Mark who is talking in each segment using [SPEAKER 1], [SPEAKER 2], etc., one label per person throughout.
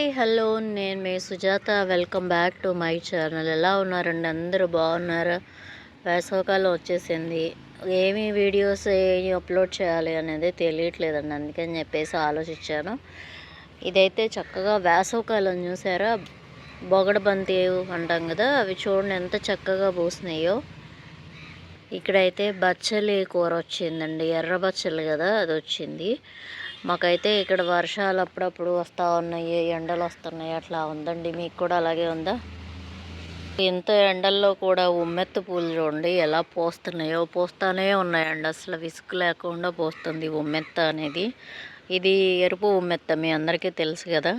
[SPEAKER 1] Hi hello నేను మీ Sujatha. Welcome back to my channel. ఎలా ఉన్నారండి? అందరూ బాగున్నారా? వేసవకాలం వచ్చేసింది. ఏమి వీడియోస్ ఏమి అప్లోడ్ చేయాలి అనేది తెలియట్లేదండి. అందుకని చెప్పేసి ఆలోచించాను. ఇదైతే చక్కగా వేసవకాలం చూసారా? బొగడబంతి అంటాం కదా అవి చూడండి ఎంత చక్కగా పూసినాయో. ఇక్కడైతే బచ్చలి కూర వచ్చిందండి. ఎర్ర బచ్చలు కదా అది వచ్చింది. మాకైతే ఇక్కడ వర్షాలు అప్పుడప్పుడు వస్తూ ఉన్నాయి ఎండలు వస్తున్నాయి అట్లా ఉందండి. మీకు కూడా అలాగే ఉందా? ఇంత ఎండల్లో కూడా ఉమ్మెత్త పూలు చూడండి ఎలా పోస్తున్నాయో. పోస్తూనే ఉన్నాయండి అసలు విసుగు లేకుండా పోస్తుంది ఉమ్మెత్త అనేది. ఇది ఎరుపు ఉమ్మెత్త మీ అందరికీ తెలుసు కదా.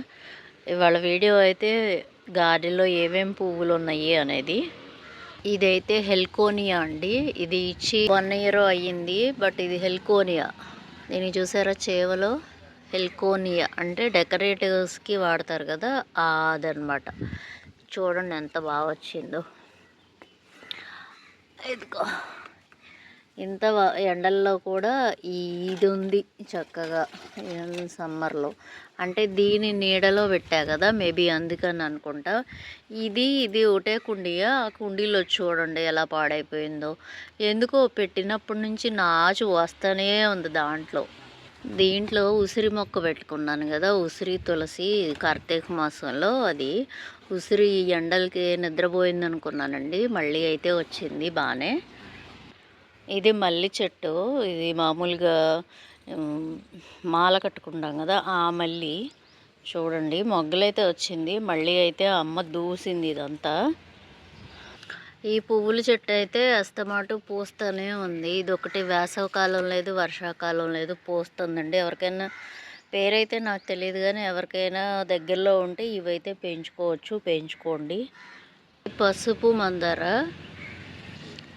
[SPEAKER 1] ఇవాళ వీడియో అయితే గార్డెన్లో ఏమేం పువ్వులు ఉన్నాయి అనేది. ఇదైతే హెల్కోనియా అండి. ఇది ఇచ్చి వన్ ఇయర్ అయ్యింది బట్ ఇది హెల్కోనియా. దీన్ని చూసారా? చేవలో హెల్కోనియా అంటే డెకరేటివ్స్కి వాడతారు కదా? అదనమాట చూడండి ఎంత బాగా వచ్చిందో ఇదిగో. ఇంత ఎండల్లో కూడా ఇది ఉంది చక్కగా సమ్మర్లో. అంటే దీని నీడలో పెట్టా కదా మేబీ అందుకని అనుకుంటా. ఇది ఇది ఒకటే కుండీయా? ఆ కుండీలో చూడండి ఎలా పాడైపోయిందో. ఎందుకో పెట్టినప్పటి నుంచి నాచు వస్తూనే ఉంది దాంట్లో. దీంట్లో ఉసిరి మొక్క పెట్టుకున్నాను కదా ఉసిరి తులసి కార్తీక మాసంలో అది. ఉసిరి ఎండలకి నిద్రపోయింది అనుకున్నానండి మళ్ళీ అయితే వచ్చింది బాగానే ఇది మల్లి చెట్టు. ఇది మామూలుగా మాల కట్టుకుంటాం కదా ఆ మల్లి. చూడండి మొగ్గలైతే వచ్చింది. మళ్ళీ అయితే అమ్మ దూసింది ఇదంతా. ఈ పువ్వుల చెట్టు అయితే అస్తమాటు పూస్తూనే ఉంది. ఇది ఒకటి వేసవకాలం లేదు వర్షాకాలం లేదు పూస్తుందండి. ఎవరికైనా పేరైతే నాకు తెలియదు కానీ ఎవరికైనా దగ్గరలో ఉంటే ఇవైతే పెంచుకోవచ్చు. పెంచుకోండి. పసుపు మందార.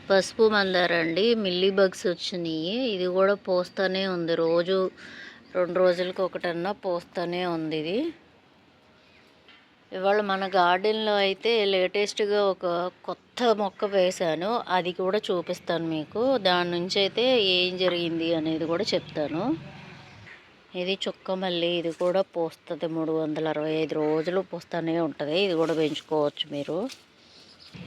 [SPEAKER 1] పసుపు మందార అండి మిల్లీ బగ్స్ వచ్చినాయి. ఇది కూడా పోస్తూనే ఉంది. రోజు రెండు రోజులకి ఒకటన్నా పోస్తూనే ఉంది ఇది. ఇవాళ మన గార్డెన్లో అయితే లేటెస్ట్గా ఒక కొత్త మొక్క వేశాను. అది కూడా చూపిస్తాను మీకు. దాని నుంచి అయితే ఏం జరిగింది అనేది కూడా చెప్తాను. ఇది చుక్క మళ్ళీ ఇది కూడా పోస్తుంది. మూడు వందల అరవై ఐదు రోజులు పోస్తూనే ఉంటుంది. ఇది కూడా పెంచుకోవచ్చు మీరు.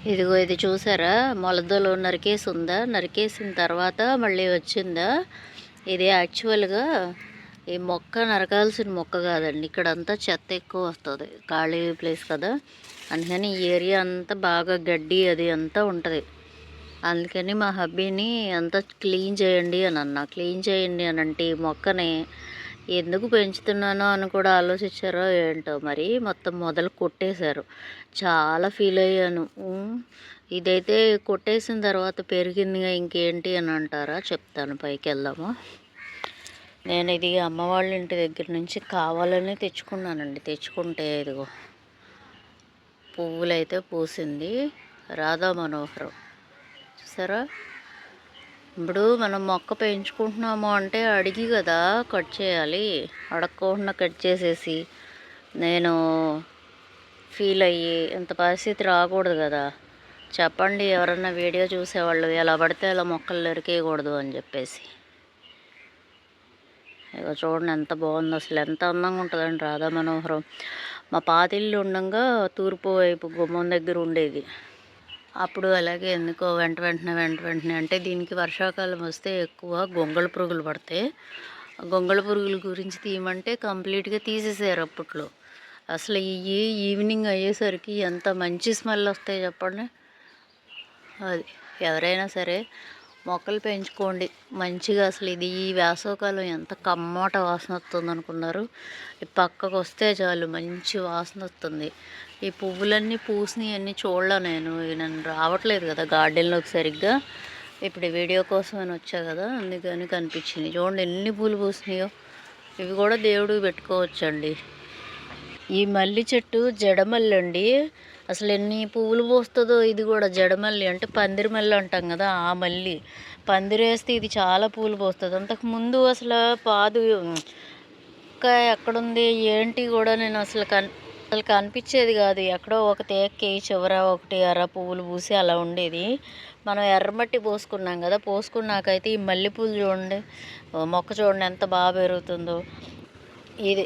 [SPEAKER 1] ఇదిగో ఇది చూసారా? మొలదలు నరికేసి ఉందా నరికేసిన తర్వాత మళ్ళీ వచ్చిందా? ఇది యాక్చువల్గా ఈ మొక్క నరకాల్సిన మొక్క కాదండి. ఇక్కడంతా చెత్త ఎక్కువ వస్తుంది. ఖాళీ ప్లేస్ కదా. అందుకని ఈ ఏరియా అంతా బాగా గడ్డి అది అంతా ఉంటుంది. అందుకని మా హబ్బీని అంతా క్లీన్ చేయండి అని అన్న. క్లీన్ చేయండి అని అంటే ఈ మొక్కని ఎందుకు పెంచుతున్నానో అని కూడా ఆలోచించారో ఏంటో. మరి మొత్తం మొదలు కొట్టేశారు. చాలా ఫీల్ అయ్యాను. ఇదైతే కొట్టేసిన తర్వాత పెరిగిందిగా ఇంకేంటి అని అంటారా? చెప్తాను పైకి వెళ్దాము నేను ఇది అమ్మ వాళ్ళ ఇంటి దగ్గర నుంచి కావాలని తెచ్చుకున్నానండి. తెచ్చుకుంటే ఇదిగో పువ్వులైతే పూసింది. రాధా మనోహరం చూసారా? ఇప్పుడు మనం మొక్క పెంచుకుంటున్నాము అంటే అడిగి కదా కట్ చేయాలి. అడగకుండా కట్ చేసేసి నేను ఫీల్ అయ్యి ఇంత పరిస్థితి రాకూడదు కదా. చెప్పండి ఎవరన్నా వీడియో చూసేవాళ్ళు ఎలా పడితే అలా మొక్కలు నరికేయకూడదు అని చెప్పేసి. ఇక చూడండి ఎంత బాగుంది. అసలు ఎంత అందంగా ఉంటుందండి రాధా మనోహరం. మా పాతిల్లు ఉండగా తూర్పు వైపు గుమ్మం దగ్గర ఉండేది. అప్పుడు అలాగే ఎందుకో వెంట వెంటనే వెంట వెంటనే అంటే దీనికి వర్షాకాలం వస్తే ఎక్కువ గొంగళ పురుగులు పడతాయి. గొంగళ పురుగుల గురించి తీయమంటే కంప్లీట్గా తీసేసారు అప్పట్లో. అసలు ఈ ఈవినింగ్ అయ్యేసరికి ఎంత మంచి స్మెల్ వస్తాయి చెప్పండి? అది ఎవరైనా సరే మొక్కలు పెంచుకోండి. మంచిగా అసలు ఇది ఈ వేసవకాలం ఎంత కమ్మట వాసన వస్తుంది అనుకున్నారు. పక్కకు వస్తే చాలు మంచి వాసన వస్తుంది. ఈ పువ్వులన్నీ పూసినవి అన్నీ చూడలే నేను. నన్ను రావట్లేదు కదా గార్డెన్లోకి సరిగ్గా. ఇప్పుడు వీడియో కోసం అని వచ్చా కదా అందుకని కనిపించింది. చూడండి ఎన్ని పూలు పూసినాయో. ఇవి కూడా దేవుడు పెట్టుకోవచ్చండి. ఈ మల్లి చెట్టు జడమల్లి అండి అసలు ఎన్ని పువ్వులు పోస్తుందో ఇది కూడా. జడమల్లి అంటే పందిరి మల్లి అంటాం కదా ఆ మల్లి. పందిరేస్తే ఇది చాలా పూలు పోస్తుంది. అంతకుముందు అసలు పాదు ఇంకా ఎక్కడుంది ఏంటి కూడా నేను అసలు కన్ అసలు కనిపించేది కాదు. ఎక్కడో ఒక తేక్కి చివర ఒకటి ఎర్ర పువ్వులు పూసి అలా ఉండేది. మనం ఎర్రమట్టి పోసుకున్నాం కదా పోసుకున్నాకైతే ఈ మల్లెపూలు చూడండి. మొక్క చూడండి ఎంత బాగా పెరుగుతుందో. ఇది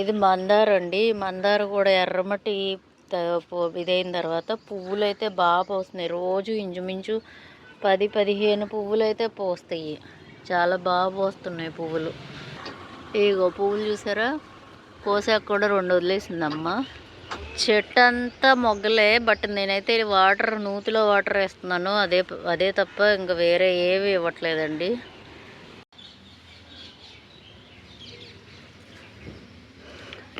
[SPEAKER 1] ఇది మందారండి అండి. మందార కూడా ఎర్రమట్టి ఇదైన తర్వాత పువ్వులు అయితే బాగా పోస్తున్నాయి. రోజు ఇంచుమించు పది పదిహేను పువ్వులు అయితే పోస్తాయి. చాలా బాగా పోస్తున్నాయి పువ్వులు. ఇగో పువ్వులు చూసారా? కోసాక కూడా రెండు వదిలేసిందమ్మ. చెట్టు అంతా మొగ్గలే బట్ నేనైతే వాటర్ నూతిలో వాటర్ వేస్తున్నాను. అదే అదే తప్ప ఇంకా వేరే ఏవి ఇవ్వట్లేదండి.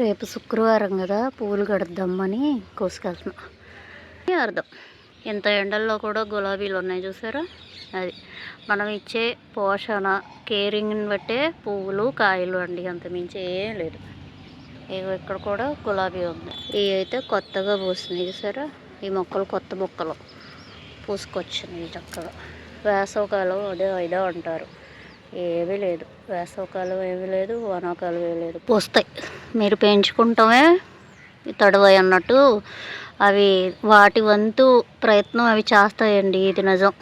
[SPEAKER 1] రేపు శుక్రవారం కదా పూలు కడద్దామని కోసుకెళ్తున్నా. అర్థం. ఇంత ఎండల్లో కూడా గులాబీలు ఉన్నాయి చూసారా? అది. మనం ఇచ్చే పోషణ కేరింగ్ని బట్టే పువ్వులు కాయలు అండి. అంతమించి ఏం లేదు. ఇగో ఇక్కడ కూడా గులాబీ ఉంది. ఇవి అయితే కొత్తగా పూసినాయి చూసారా? ఈ మొక్కలు కొత్త మొక్కలు. పూసుకొచ్చినాయి చక్కగా. వేసవకాలం అదే ఇదే అంటారు. ఏమీ లేదు. వేసవకాలం ఏమీ లేదు వానాకాలం ఏమీ లేదు. పూస్తాయి మీరు పెంచుకుంటామే తడవాయి అన్నట్టు అవి వాటి వంతు ప్రయత్నం అవి చేస్తాయండి ఇది నిజం.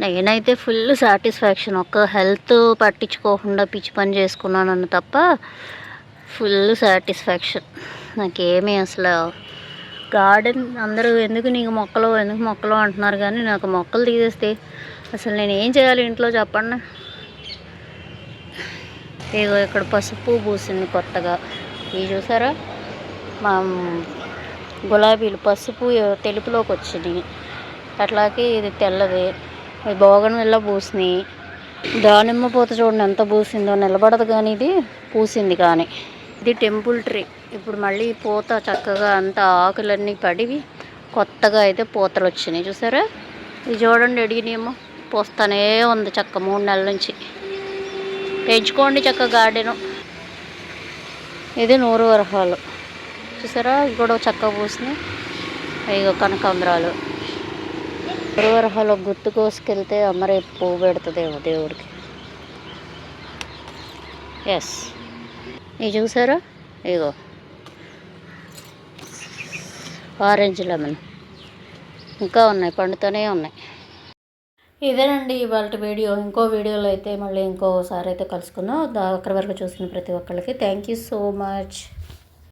[SPEAKER 1] నేనైతే ఫుల్ సాటిస్ఫాక్షన్. ఒక్క హెల్త్ పట్టించుకోకుండా పిచ్చి పని చేసుకున్నానని తప్ప ఫుల్ సాటిస్ఫాక్షన్. నాకేమీ అసలు గార్డెన్ అందరూ ఎందుకు నీకు మొక్కలు ఎందుకు మొక్కలు అంటున్నారు కానీ నాకు మొక్కలు తీసేస్తే అసలు నేను ఏం చేయాలి ఇంట్లో చెప్పండి. ఇగో ఇక్కడ పసుపు పూసింది కొత్తగా. ఇవి చూసారా? మా గులాబీలు పసుపు తెలుపులోకి వచ్చినాయి. అట్లాగే ఇది తెల్లది. ఇది బోగన్ వెళ్ళ పూసినాయి. దానిమ్మ పూత చూడండి ఎంత పూసిందో. నిలబడదు కానీ ఇది పూసింది కానీ. ఇది టెంపుల్ ట్రీ. ఇప్పుడు మళ్ళీ పూత చక్కగా అంత ఆకులన్నీ పడివి. కొత్తగా అయితే పూతలు వచ్చినాయి. చూసారా? ఇది చూడండి అడిగినేమో పూస్తానే ఉంది చక్క మూడు నెలల నుంచి. పెంచుకోండి చక్క గార్డెను. ఇది నూరు వరహాలు. చూసారా? ఇది కూడా చక్క పూసినాయి. ఇగో కనకాంబరాలు. నూరు వరహాలు గుర్తు కోసుకెళ్తే అమ్మ రేపు పువ్వు పెడుతుందేమో దేవుడికి. ఎస్ ఇది చూసారా? ఇగో ఆరెంజ్ లెమన్ ఇంకా ఉన్నాయి పండుతూనే ఉన్నాయి. ఇదేనండి ఇవాళ వీడియో. ఇంకో వీడియోలో అయితే మళ్ళీ ఇంకోసారి అయితే కలుసుకుందాం. అక్కడి వరకు చూసిన ప్రతి ఒక్కళ్ళకి థ్యాంక్ యూ సో మచ్.